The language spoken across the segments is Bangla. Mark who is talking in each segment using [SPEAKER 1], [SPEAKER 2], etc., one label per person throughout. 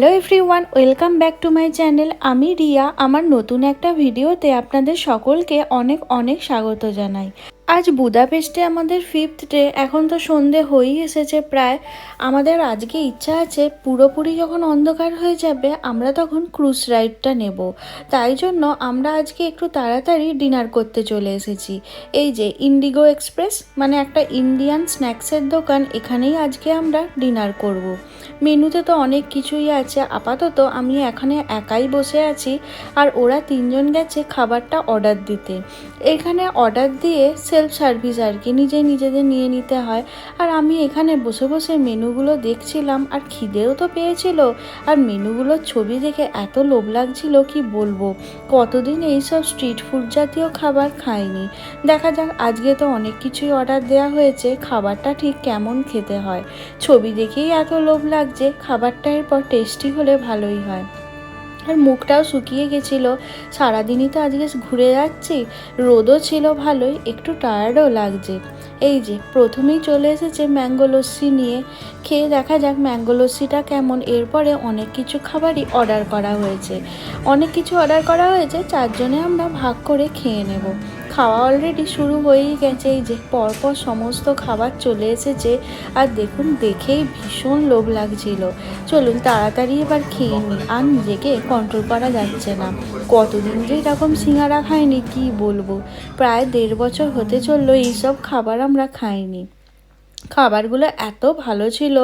[SPEAKER 1] Hello everyone welcome back to my channel আমি রিয়া, আমার নতুন একটা ভিডিওতে আপনাদের সকলকে অনেক অনেক স্বাগত জানাই। আজ বুদাপেস্টে আমাদের ফিফথ ডে এখন তো সন্ধে হয়েই এসেছে প্রায়। আমাদের আজকে ইচ্ছা আছে পুরোপুরি যখন অন্ধকার হয়ে যাবে, আমরা তখন ক্রুজ রাইডটা নেব। তাই জন্য আমরা আজকে একটু তাড়াতাড়ি ডিনার করতে চলে এসেছি। এই যে ইন্ডিগো এক্সপ্রেস মানে একটা ইন্ডিয়ান স্ন্যাক্সের দোকান, এখানেই আজকে আমরা ডিনার করব। মেনুতে তো অনেক কিছুই আছে, আপাতত আমি এখানে একাই বসে আছি, আর ওরা তিনজন গেছে খাবারটা অর্ডার দিতে। এখানে অর্ডার দিয়ে সেলফ সার্ভিস আর কি নিজে নিজেদের নিয়ে নিতে হয়। আর আমি এখানে বসে বসে মেনুগুলো দেখছিলাম আর খিদেও তো পেয়েছিল। আর মেনুগুলোর ছবি দেখে এত লোভ লাগছিল, কি বলব? কতদিন এইসব স্ট্রিট ফুড জাতীয় খাবার খাইনি। দেখা যাক, আজকে তো অনেক কিছুই অর্ডার দেওয়া হয়েছে, খাবারটা ঠিক কেমন খেতে হয়। ছবি দেখেই এত লোভ লাগছে, খাবারটা এরপর টেস্টি হলে ভালোই হয়। আর মুখটাও শুকিয়ে গেছিল। সারাদিনই তো আজকে ঘুরে যাচ্ছি। রোদও ছিল ভালোই, একটু টায়ার্ডও লাগছে। এই যে, প্রথমেই চলে এসেছে ম্যাঙ্গো লস্যি নিয়ে। খেয়ে দেখা যাক ম্যাঙ্গো লস্যিটা কেমন। এরপরে অনেক কিছু খাবারই অর্ডার করা হয়েছে। অনেক কিছু অর্ডার করা হয়েছে, চারজনে আমরা ভাগ করে খেয়ে নেব। খাওয়া অলরেডি শুরু হয়েই গেছে। এই যে, পরপর সমস্ত খাবার চলে এসেছে। আর দেখুন, দেখেই ভীষণ লোভ লাগছিল। চলুন, তাড়াতাড়ি এবার খেয়ে নিই। আর নিজেকে কন্ট্রোল করা যাচ্ছে না। কতদিন যে এরকম সিঙ্গারা খাইনি, কি বলব? প্রায় দেড় বছর হতে চলল এইসব খাবার আমরা খাইনি। খাবারগুলো এত ভালো ছিল,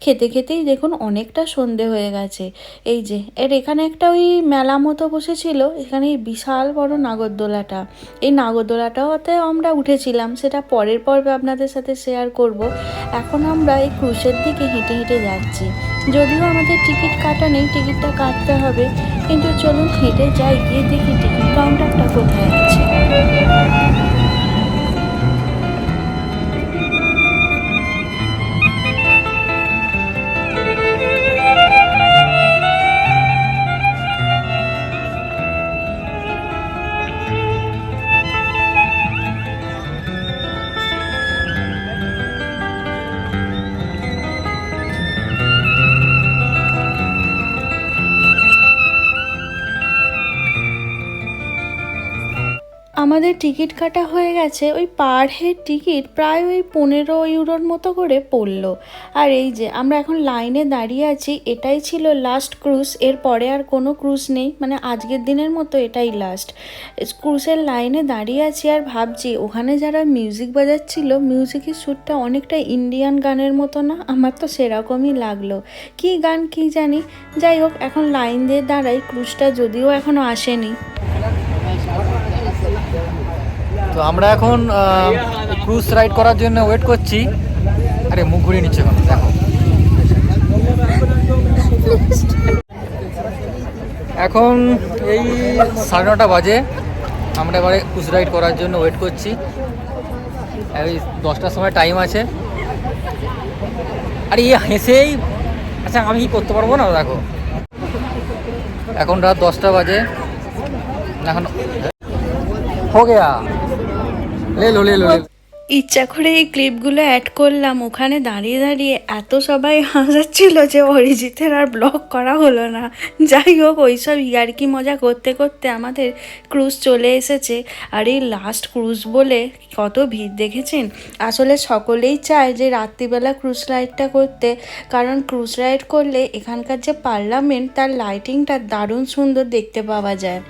[SPEAKER 1] খেতে খেতেই দেখুন অনেকটা সন্ধে হয়ে গেছে। এই যে, এর এখানে একটা ওই মেলা মতো বসেছিল, এখানে এই বিশাল বড় নাগরদোলাটা। এই নাগরদোলাটাতে আমরা উঠেছিলাম, সেটা পরের পর্বে আপনাদের সাথে শেয়ার করব। এখন আমরা এই ক্রুশের দিকে হেঁটে হেঁটে যাচ্ছি। যদিও আমাদের টিকিট কাটা নেই, টিকিটটা কাটতে হবে। কিন্তু চলুন হেঁটে যাই, গিয়ে দেখি টিকিট কাউন্টারটা কোথায়। আমাদের টিকিট কাটা হয়ে গেছে, ওই পার হেড টিকিট প্রায় ওই পনেরো ইউরোর মতো করে পড়ল। আর এই যে, আমরা এখন লাইনে দাঁড়িয়ে আছি, এটাই ছিল লাস্ট ক্রুজ এর পরে আর কোনো ক্রুজ নেই মানে আজকের দিনের মতো এটাই লাস্ট ক্রুজের লাইনে দাঁড়িয়ে আছি আর ভাবছি, ওখানে যারা মিউজিক বাজাচ্ছিল মিউজিকের সুরটা অনেকটা ইন্ডিয়ান গানের মতো না, আমার তো সেরকমই লাগল। কি গান, কি জানি? যাই হোক, এখন লাইন দিয়ে দাঁড়াই ক্রুজটা যদিও এখনও আসেনি।
[SPEAKER 2] তো আমরা এখন ক্রুজ রাইড করার জন্য ওয়েট করছি আরে মুখ ঘুরিয়ে নিচ্ছে এখন দেখো এখন এই সাড়ে নটা বাজে আমরা এবারে ক্রুজ রাইড করার জন্য ওয়েট করছি এই দশটার সময় টাইম আছে আরে ইয়ে হেসেই আচ্ছা আমি কি করতে পারবো না দেখো এখন রাত দশটা বাজে এখন हो गया ले लो ले लो ले लो।
[SPEAKER 1] ইচ্ছা করে এই ক্লিপগুলো অ্যাড করলাম, ওখানে দাঁড়িয়ে দাঁড়িয়ে এত সবাই হাসাচ্ছিল যে অরিজিতের আর ব্লগ করা হলো না। যাই হোক, ওইসব ইয়ার্কি মজা করতে করতে আমাদের ক্রুজ চলে এসেছে। আর এই লাস্ট ক্রুজ বলে কত ভিড় দেখেছেন? আসলে সকলেই চায় যে রাত্রিবেলা ক্রুজ রাইডটা করতে। কারণ ক্রুজ রাইড করলে এখানকার যে পার্লামেন্ট তার লাইটিংটা দারুণ সুন্দর দেখতে পাওয়া যায়।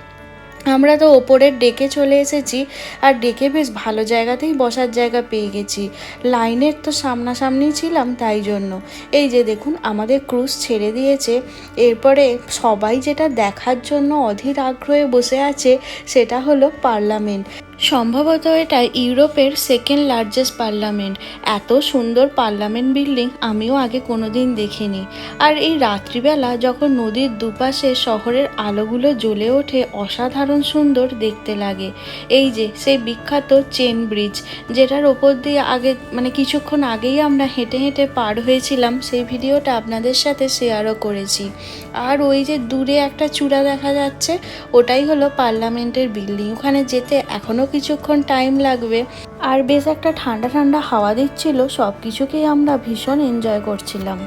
[SPEAKER 1] আমরা তো ওপরের ডেকে চলে এসেছি আর ডেকে বেশ ভালো জায়গাতেই বসার জায়গা পেয়ে গেছি। লাইনের তো সামনাসামনি ছিলাম তাই জন্য। এই যে দেখুন, আমাদের ক্রুজ ছেড়ে দিয়েছে। এরপরে সবাই যেটা দেখার জন্য অধীর আগ্রহে বসে আছে, সেটা হলো পার্লামেন্ট। সম্ভবত এটা ইউরোপের সেকেন্ড লার্জেস্ট পার্লামেন্ট এত সুন্দর পার্লামেন্ট বিল্ডিং আমিও আগে কোনোদিন দেখিনি। আর এই রাত্রিবেলা যখন নদীর দুপাশে শহরের আলোগুলো জ্বলে ওঠে, অসাধারণ সুন্দর দেখতে লাগে। এই যে, সেই বিখ্যাত চেন ব্রিজ, যেটার ওপর দিয়ে আগে মানে কিছুক্ষণ আগেই আমরা হেঁটে হেঁটে পার হয়েছিলাম, সেই ভিডিওটা আপনাদের সাথে শেয়ারও করেছি। আর ওই যে দূরে একটা চূড়া দেখা যাচ্ছে, ওটাই হলো পার্লামেন্টের বিল্ডিং ওখানে যেতে এখনও কিছুক্ষণ টাইম লাগবে। আর বেশ একটা ঠান্ডা ঠান্ডা হাওয়া দিচ্ছিল সব কিছুকেই আমরা ভীষণ এনজয় করছিলাম।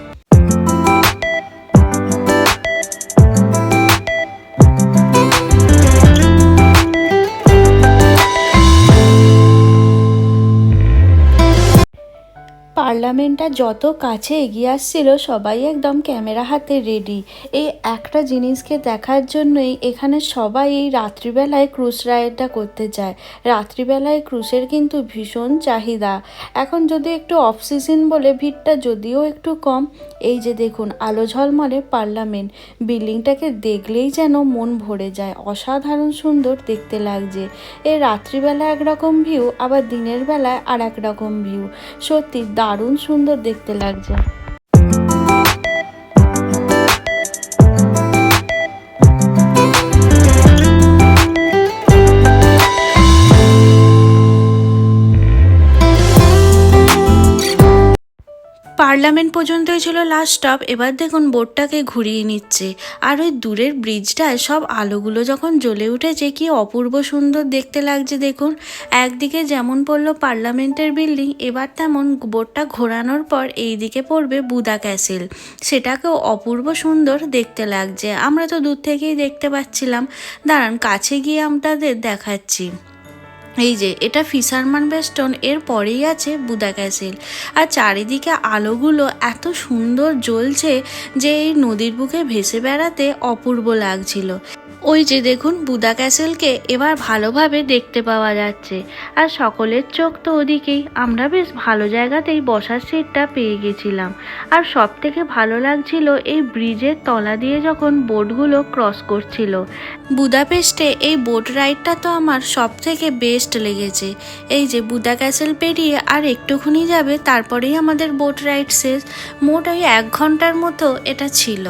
[SPEAKER 1] পার্লামেন্টটা যত কাছে এগিয়ে আসছিল, সবাই একদম ক্যামেরা হাতে রেডি এই একটা জিনিসকে দেখার জন্যই এখানে সবাই এই রাত্রিবেলায় ক্রুজ রাইডটা করতে যায়। রাত্রিবেলায় ক্রুজের কিন্তু ভীষণ চাহিদা। এখন যদি একটু অফ সিজন বলে, ভিড়টা যদিও একটু কম, এই যে দেখুন, আলো ঝলমলে পার্লামেন্ট। বিল্ডিংটাকে দেখলেই যেন মন ভরে যায়। অসাধারণ সুন্দর দেখতে লাগছে। এই রাত্রিবেলা একরকম ভিউ আবার দিনের বেলায় আর এক রকম ভিউ সত্যি দারুণ সুন্দর দেখতে লাগছে। পার্লামেন্ট পর্যন্তই ছিল লাস্ট স্টপ এবার দেখুন বোটটাকে ঘুরিয়ে নিচ্ছে। আর ওই দূরের ব্রিজটায় সব আলোগুলো যখন জ্বলে উঠেছে, কি অপূর্ব সুন্দর দেখতে লাগছে দেখুন। একদিকে যেমন পড়ল পার্লামেন্টের বিল্ডিং এবার তেমন বোটটা ঘোরানোর পর এই দিকে পড়বে বুদা ক্যাসেল সেটাকেও অপূর্ব সুন্দর দেখতে লাগছে। আমরা তো দূর থেকেই দেখতে পাচ্ছিলাম। দাঁড়ান, কাছে গিয়ে আপনাদের দেখাচ্ছি। এই যে, এটা ফিশারম্যান বেস্টন এর পরেই আছে বুদা ক্যাসেল আর চারিদিকে আলোগুলো এত সুন্দর জ্বলছে যে এই নদীর বুকে ভেসে বেড়াতে অপূর্ব লাগছিল। ওই যে দেখুন বুদা ক্যাসেলকে এবার ভালোভাবে দেখতে পাওয়া যাচ্ছে। আর সকলের চোখ তো ওদিকেই। আমরা বেশ ভালো জায়গাতেই বসার সিটটা পেয়ে গেছিলাম। আর সব থেকে ভালো লাগছিল এই ব্রিজের তলা দিয়ে যখন বোটগুলো ক্রস করছিল। বুদাপেস্টে এই বোট রাইডটা তো আমার সব থেকে বেস্ট লেগেছে। এই যে বুদা ক্যাসেল পেরিয়ে আর একটুখানি যাবে, তারপরেই আমাদের বোট রাইড শেষ। মোট ওই এক ঘণ্টার মতো এটা ছিল।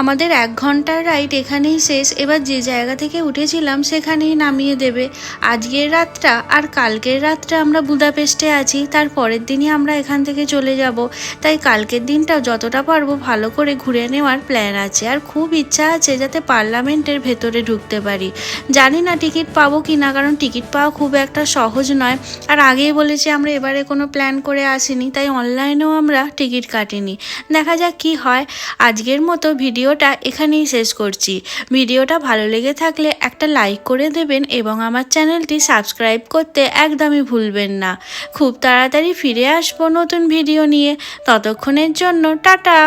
[SPEAKER 1] আমাদের এক ঘণ্টার রাইড এখানেই শেষ। এবার যে জায়গা থেকে উঠেছিলাম সেখানেই নামিয়ে দেবে। আজকের রাতটা আর কালকের রাতটা আমরা বুদাপেস্টে আছি। তার পরের দিনই আমরা এখান থেকে চলে যাব। তাই কালকের দিনটা যতটা পারব ভালো করে ঘুরে নেওয়ার প্ল্যান আছে। আর খুব ইচ্ছা আছে যাতে পার্লামেন্টের ভেতরে ঢুকতে পারি। জানি না টিকিট পাবো কি না কারণ টিকিট পাওয়া খুব একটা সহজ নয়। আর আগেই বলেছি আমরা এবারে কোনো প্ল্যান করে আসিনি, তাই অনলাইনেও আমরা টিকিট কাটিনি। দেখা যাক কি হয়। আজকের মতো ভিডিওটা এখানেই শেষ করছি। ভিডিওটা ভালো লেগে থাকলে একটা লাইক করে দেবেন এবং আমার চ্যানেলটি সাবস্ক্রাইব করতে একদমই ভুলবেন না। খুব তাড়াতাড়ি ফিরে আসব নতুন ভিডিও নিয়ে। ততক্ষণের জন্য টাটা!